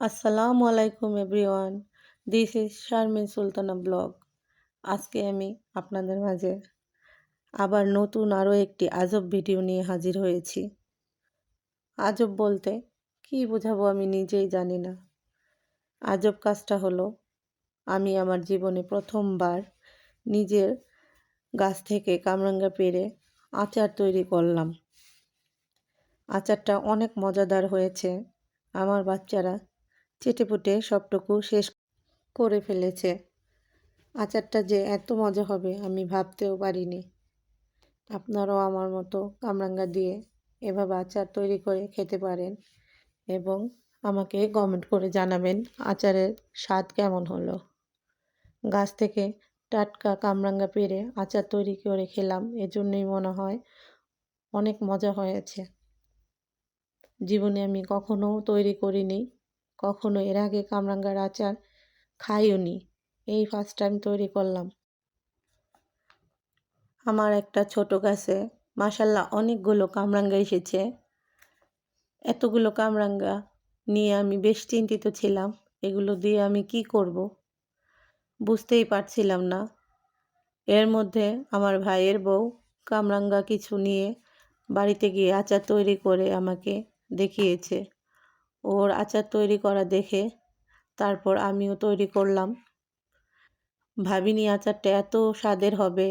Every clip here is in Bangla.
আসসালামু আলাইকুম everyone, this is Sharmin Sultana blog. আজকে আমি আপনাদের মাঝে আবার নতুন আরও একটি আজব ভিডিও নিয়ে হাজির হয়েছি। আজব বলতে কি বোঝাবো আমি নিজেই জানি না। আজব কাজটা হলো, আমি আমার জীবনে প্রথমবার নিজের গাছ থেকে কামরাঙ্গা পেরে আচার তৈরি করলাম। আচারটা অনেক মজাদার হয়েছে। আমার বাচ্চারা চেটেপুটে সবটুকু শেষ করে ফেলেছে। আচারটা যে এত মজা হবে আমি ভাবতেও পারিনি। আপনারাও আমার মতো কামরাঙ্গা দিয়ে এভাবে আচার তৈরি করে খেতে পারেন এবং আমাকে কমেন্ট করে জানাবেন আচারের স্বাদ কেমন হলো। গাছ থেকে টাটকা কামরাঙ্গা পেরে আচার তৈরি করে খেলাম, এজন্যই মনে হয় অনেক মজা হয়েছে। জীবনে আমি কখনো তৈরি করিনি। কখনো এর আগে কামরাঙ্গার আচার খাইও নি এই ফার্স্ট টাইম তৈরি করলাম। আমার একটা ছোট গাছে মাসাল্লাহ অনেকগুলো কামরাঙ্গা এসেছে। এতগুলো কামরাঙ্গা নিয়ে আমি বেশ চিন্তিত ছিলাম, এগুলো দিয়ে আমি কি করব? বুঝতেই পারছিলাম না। এর মধ্যে আমার ভাইয়ের বউ কামরাঙ্গা কিছু নিয়ে বাড়িতে গিয়ে আচার তৈরি করে আমাকে দেখিয়েছে। ওর আচার তৈরি করা দেখে তারপর আমিও তৈরি করলাম। ভাবিনি আচারটা এত স্বাদের হবে,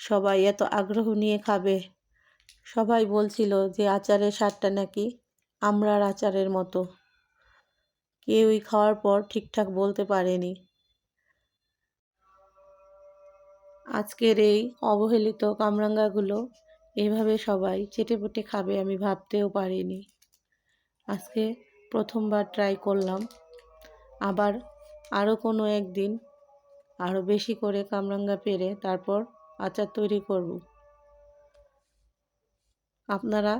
সবাই এত আগ্রহ নিয়ে খাবে। সবাই বলছিল যে আচারের স্বাদটা নাকি আমরার আচারের মতো। কেউই খাওয়ার পর ঠিকঠাক বলতে পারেনি। আজকের এই অবহেলিত কামরাঙ্গাগুলো এভাবে সবাই চেটেপুটে খাবে আমি ভাবতেও পারিনি। আজকে প্রথমবার ট্রাই করলাম। আবার আরও কোনো একদিন আরও বেশি করে কামরাঙ্গা পেরে তারপর আচার তৈরি করব। আপনারা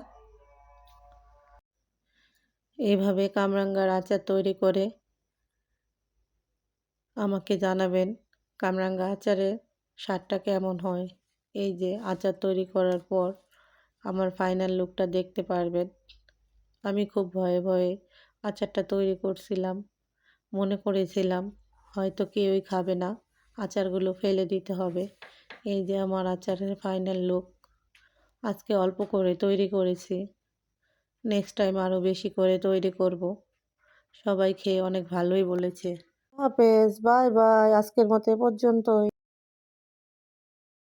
এইভাবে কামরাঙ্গার আচার তৈরি করে আমাকে জানাবেন কামরাঙ্গা আচারের স্বাদটা কেমন হয়। এই যে আচার তৈরি করার পর আমার ফাইনাল লুকটা দেখতে পারবেন। আমি খুব ভয়ে ভয়ে আচারটা তৈরি করছিলাম। মনে করেছিলাম, হয়তো কেউই খাবে না, আচারগুলো ফেলে দিতে হবে। এই যে আমার আচারের ফাইনাল লুক আজকে অল্প করে তৈরি করেছি। নেক্সট টাইম আরও বেশি করে তৈরি করব। সবাই খেয়ে অনেক ভালোই বলেছে। হাফেজ বাই বাই আজকের মতো পর্যন্তই।